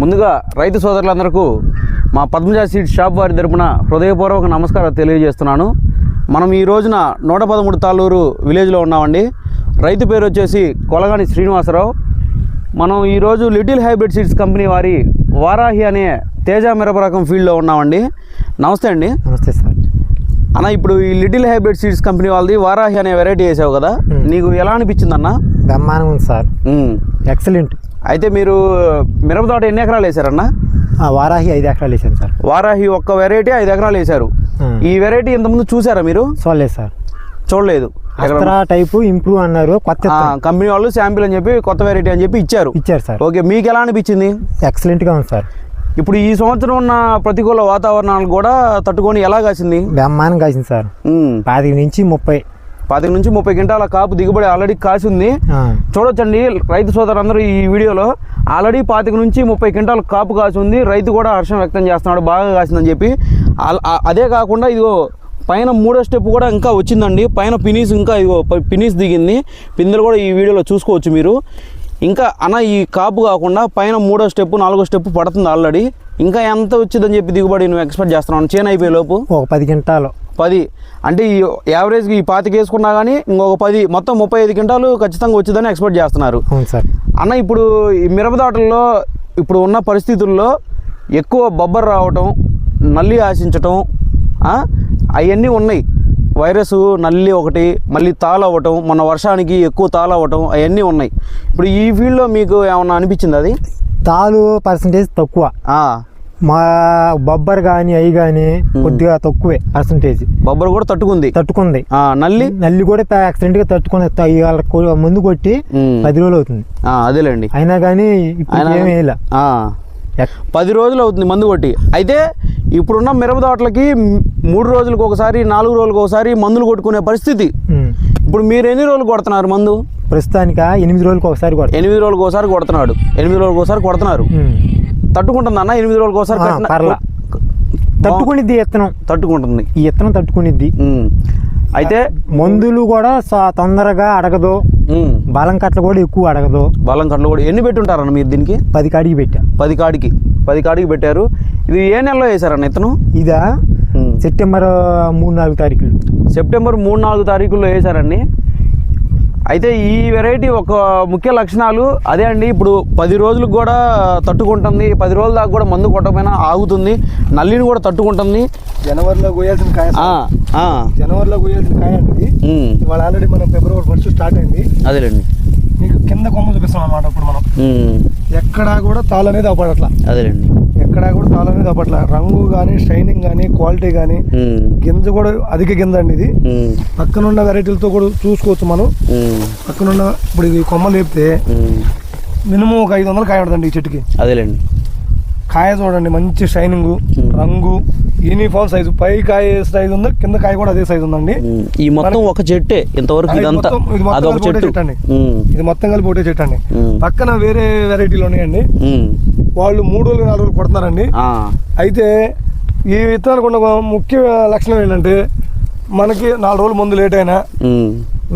ముందుగా రైతు సోదరులందరికీ మా పద్మజా సీడ్ షాప్ వారి తరపున హృదయపూర్వక నమస్కారాలు తెలియజేస్తున్నాను. మనం ఈ రోజున నూట పదమూడు తాళ్ళూరు విలేజ్లో ఉన్నామండి. రైతు పేరు వచ్చేసి కొలగాని శ్రీనివాసరావు. మనం ఈరోజు లిటిల్ హైబ్రిడ్ సీడ్స్ కంపెనీ వారి వారాహి అనే తేజ మిరప రకం ఫీల్డ్లో ఉన్నామండి. నమస్తే అండి. నమస్తే సార్. అన్న ఇప్పుడు ఈ లిటిల్ హైబ్రిడ్ సీడ్స్ కంపెనీ వాళ్ళది వారాహి అనే వెరైటీ వేసావు కదా. నీకు ఎలా అనిపించింది అన్న బ్రహ్మాండం ఉంది సార్. ఎక్సలెంట్ అయితే మీరు మిరప తోట ఎన్ని ఎకరాలు వేసారన్న వారాహి ఐదు ఎకరాలు వేసాను సార్. వారాహి ఒక్క వెరైటీ ఐదు ఎకరాలు వేశారు. ఉమ్. ఈ వెరైటీ ఇంతకుముందు చూసారా మీరు? చూడలేదు సార్. చూడలేదు. టైపు ఇంప్రూవ్ అన్నారు కొత్త కంపెనీ వాళ్ళు శాంపిల్ అని చెప్పి కొత్త వెరైటీ అని చెప్పి ఇచ్చారు. ఇచ్చారు సార్. ఓకే మీకు ఎలా అనిపించింది? ఎక్సలెంట్గా ఉంది సార్. ఇప్పుడు ఈ సంవత్సరం ఉన్న ప్రతికూల వాతావరణాలు కూడా తట్టుకొని ఎలా కాసింది? బ్రహ్మాండం కాసింది సార్. పాతిక నుంచి ముప్పై పాతిక నుంచి ముప్పై క్వింటాల కాపు దిగుబడి ఆల్రెడీ కాసి ఉంది. చూడొచ్చండి రైతు సోదరులందరూ ఈ వీడియోలో ఆల్రెడీ పాతిక నుంచి ముప్పై క్వింటాల కాపు కాసి ఉంది. రైతు కూడా హర్షం వ్యక్తం చేస్తున్నాడు బాగా కాసిందని చెప్పి. అదే కాకుండా ఇదిగో పైన మూడో స్టెప్ కూడా ఇంకా వచ్చిందండి. పైన పినీస్ ఇంకా ఇదిగో పినీస్ దిగింది. పిందెలు కూడా ఈ వీడియోలో చూసుకోవచ్చు మీరు. ఇంకా అన్న ఈ కాపు కాకుండా పైన మూడో స్టెప్ నాలుగో స్టెప్ పడుతుంది ఆల్రెడీ ఇంకా ఎంత వచ్చిందని చెప్పి దిగుబడి నువ్వు ఎక్స్పెక్ట్ చేస్తున్నావు? చేను అయిపోయే లోపు? ఒక పది క్వింటాలు పది. అంటే ఈ యావరేజ్కి ఈ పాతిక వేసుకున్నా కానీ ఇంకొక పది మొత్తం ముప్పై ఐదు క్వింటాలు ఖచ్చితంగా వచ్చిందని ఎక్స్పెక్ట్ చేస్తున్నారు. సార్. అన్న ఇప్పుడు ఈ మిరప తోటల్లో ఇప్పుడు ఉన్న పరిస్థితుల్లో ఎక్కువ బొబ్బర్ రావటం నల్లి ఆశించటం అవన్నీ ఉన్నాయి. వైరస్ నల్లి ఒకటి మళ్ళీ తాళ అవ్వటం మన వర్షానికి ఎక్కువ తాళ అవ్వటం అవన్నీ ఉన్నాయి. ఇప్పుడు ఈ ఫీల్డ్లో మీకు ఏమన్నా అనిపించింది అది? తాలు పర్సంటేజ్ తక్కువ. మా బొబ్బర్ కానీ అవి కానీ కొద్దిగా తక్కువే పర్సంటేజ్ బొబ్బర్ కూడా తట్టుకుంది? తట్టుకుంది. ఆ, నల్లి? నల్లి కూడా యాక్సిడెంట్గా తట్టుకుని త- ఇవాళ కొ- ముందు కొట్టి పది రోజులు అవుతుంది. అదేలేండి. అయినా కానీ ఏమీ పది రోజులు అవుతుంది మందు కొట్టి. అయితే ఇప్పుడున్న మిరప తోటలకి మూడు రోజులకు ఒకసారి నాలుగు రోజులకు ఒకసారి మందులు కొట్టుకునే పరిస్థితి. ఇప్పుడు మీరు ఎన్ని రోజులు కొడుతున్నారు మందు? ప్రస్తుతానికి ఎనిమిది రోజులకు ఒకసారి ఎనిమిది రోజులకు ఒకసారి కొడుతున్నాడు. ఎనిమిది రోజులకు ఒకసారి కొడుతున్నారు. తట్టుకుంటుంది అన్న ఎనిమిది రోజులకు ఒకసారి పర్లా. తట్టుకునిద్ది ఇత్తనం తట్టుకుంటుంది. ఈ ఇత్తనం తట్టుకునిద్ది. అయితే మందులు కూడా తొందరగా అడగదు బలం కట్టలు కూడా ఎక్కువ అడగదు బలం కట్లు కూడా ఎన్ని పెట్టుంటారన్న మీరు దీనికి? పది కాడికి పెట్టా. పది కాడికి. పది కాడికి పెట్టారు. ఇది ఏ నెలలో వేశారన్న ఇతను ఇదా. సెప్టెంబర్ మూడు నాలుగు తారీఖులు. సెప్టెంబర్ మూడు నాలుగు తారీఖుల్లో వేశారండి. అయితే ఈ వెరైటీ ఒక ముఖ్య లక్షణాలు అదే అండి. ఇప్పుడు పది రోజులకు కూడా తట్టుకుంటుంది. పది రోజుల దాకా కూడా మందు కొట్టకపోయినా ఆగుతుంది. నల్లిని కూడా తట్టుకుంటుంది. జనవరిలో కోయాల్సిన కాయ జనవరిలో కోయాల్సిన కాయ అండి ఇవాళ ఆల్రెడీ మనం ఫిబ్రవరి ఫస్ట్ స్టార్ట్ అయింది. అదేలేండి. మీకు కింద కొమ్మ చూపిస్తాం అన్నమాట ఇప్పుడు మనం. ఎక్కడా కూడా తాళ అనేది అవ్వట్లా అదేలేండి. ఎక్కడా కూడా తాళ అనేది అవ్వట్లా రంగు కానీ షైనింగ్ కానీ క్వాలిటీ కానీ గింజ కూడా అధిక గింజ అండి ఇది. పక్కనున్న వెరైటీలతో కూడా చూసుకోవచ్చు మనం. పక్కనున్న ఇప్పుడు ఇది కొమ్మ లేపితే మినిమం ఒక ఐదు వందలు కాయ ఉంటుందండి ఈ చెట్టుకి. అదేలేండి. కాయ చూడండి మంచి షైనింగ్. రంగు యూనిఫామ్ సైజు. పై కాయ సైజు ఉందో కింద కాయ కూడా అదే సైజు ఉందండి. ఈ మొత్తం ఒక చెట్టే ఇంతవరకు ఇది ఇదంతా. మొత్తం- ఇది మొత్తం అదొక కలిపి ఒకటే చెట్టు. అండి. ఇది మొత్తం కలిపి ఒకటే చెట్టు అండి. పక్కన వేరే వెరైటీలు ఉన్నాయండి. వాళ్ళు మూడు రోజులు నాలుగు రోజులు కొడుతున్నారండి అయితే ఈ విత్తనానికి ఉన్న ముఖ్య లక్షణం ఏంటంటే మనకి నాలుగు రోజులు ముందు లేట్ అయినా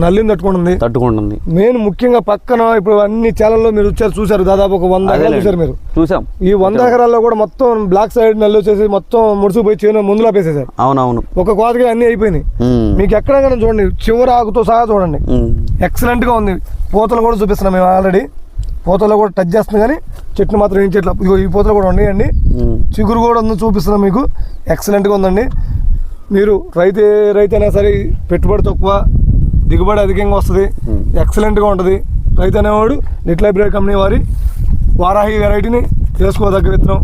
నల్లిని తట్టుకుంటుంది. తట్టుకుంటుంది. మెయిన్ ముఖ్యంగా పక్కన ఇప్పుడు అన్ని ఛానల్లో మీరు వచ్చారు చూసారు. దాదాపు ఒక వంద ఎకరాలు. చూసారు మీరు. చూసాం. ఈ వంద ఎకరాల్లో కూడా మొత్తం బ్లాక్ సైడ్ నల్లి వచ్చేసి మొత్తం ముడుచుకుపోయి చేను ముందులో పేసేసారు అవునవును. ఒక కోతకి అన్ని అయిపోయినాయి. మీకు ఎక్కడ కానీ చూడండి చివరి ఆకుతో సహా చూడండి. ఎక్సలెంట్గా ఉంది. పూతలు కూడా చూపిస్తున్నాం మేము ఆల్రెడీ పూతలు కూడా టచ్ చేస్తుంది కానీ చెట్లు మాత్రం ఏం చెట్లు? ఇదిగో ఈ పూతలు కూడా ఉన్నాయండి. చిగురు కూడా ఉంది చూపిస్తున్నాం మీకు. ఎక్సలెంట్గా ఉందండి. మీరు రైతు రైతు అయినా సరే పెట్టుబడి తక్కువ దిగుబడి అధికంగా వస్తుంది. ఎక్సలెంట్గా ఉంటుంది. రైతు అనేవాడు లిటిల్ హైబ్రిడ్ కంపెనీ వారి వారాహి వెరైటీని వేసుకోదగ్గ విత్తనం.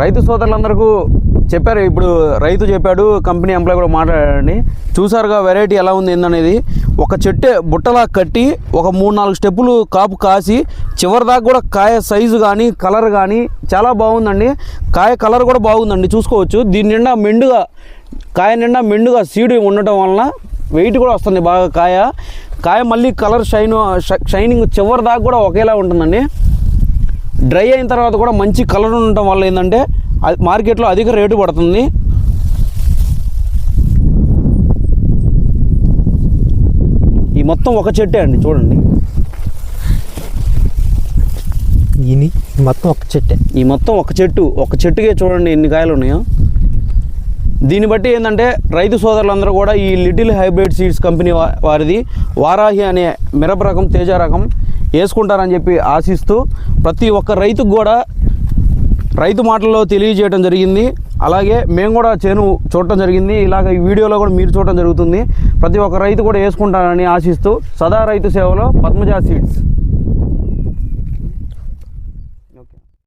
రైతు సోదరులందరికీ చెప్పారు. ఇప్పుడు రైతు చెప్పాడు కంపెనీ ఎంప్లాయ్ కూడా మాట్లాడండి. చూసారుగా వెరైటీ ఎలా ఉంది ఏందనేది. ఒక చెట్టే బుట్టలా కట్టి ఒక మూడు నాలుగు స్టెప్పులు కాపు కాసి చివరి దాకా కూడా కాయ సైజు కానీ కలర్ కానీ చాలా బాగుందండి. కాయ కలర్ కూడా బాగుందండి. చూసుకోవచ్చు. దీని నిండా మెండుగా కాయ నిండా మెండుగా సీడ్ ఉండటం వలన వెయిట్ కూడా వస్తుంది బాగా కాయ. కాయ మళ్ళీ కలర్ షైన్ షైనింగ్ చివరి దాకా కూడా ఒకేలా ఉంటుందండి. డ్రై అయిన తర్వాత కూడా మంచి కలర్ ఉండటం వల్ల ఏంటంటే మార్కెట్లో అధిక రేటు పడుతుంది. ఈ మొత్తం ఒక చెట్టే అండి చూడండి. ఇని మొత్తం ఒక చెట్టే. ఈ మొత్తం ఒక చెట్టు ఒక చెట్టుకే చూడండి ఎన్ని కాయలు ఉన్నాయో. దీన్ని బట్టి ఏంటంటే రైతు సోదరులందరూ కూడా ఈ లిటిల్ హైబ్రిడ్ సీడ్స్ కంపెనీ వారిది వారాహి అనే మిరప రకం తేజ రకం వేసుకుంటారని చెప్పి ఆశిస్తూ ప్రతి ఒక్క రైతుకు కూడా రైతు మాటల్లో తెలియజేయడం జరిగింది. అలాగే మేము కూడా చేను చూడటం జరిగింది. ఇలాగ ఈ వీడియోలో కూడా మీరు చూడటం జరుగుతుంది. ప్రతి ఒక్క రైతు కూడా వేసుకుంటారని ఆశిస్తూ సదా రైతు సేవలో పద్మజా సీడ్స్.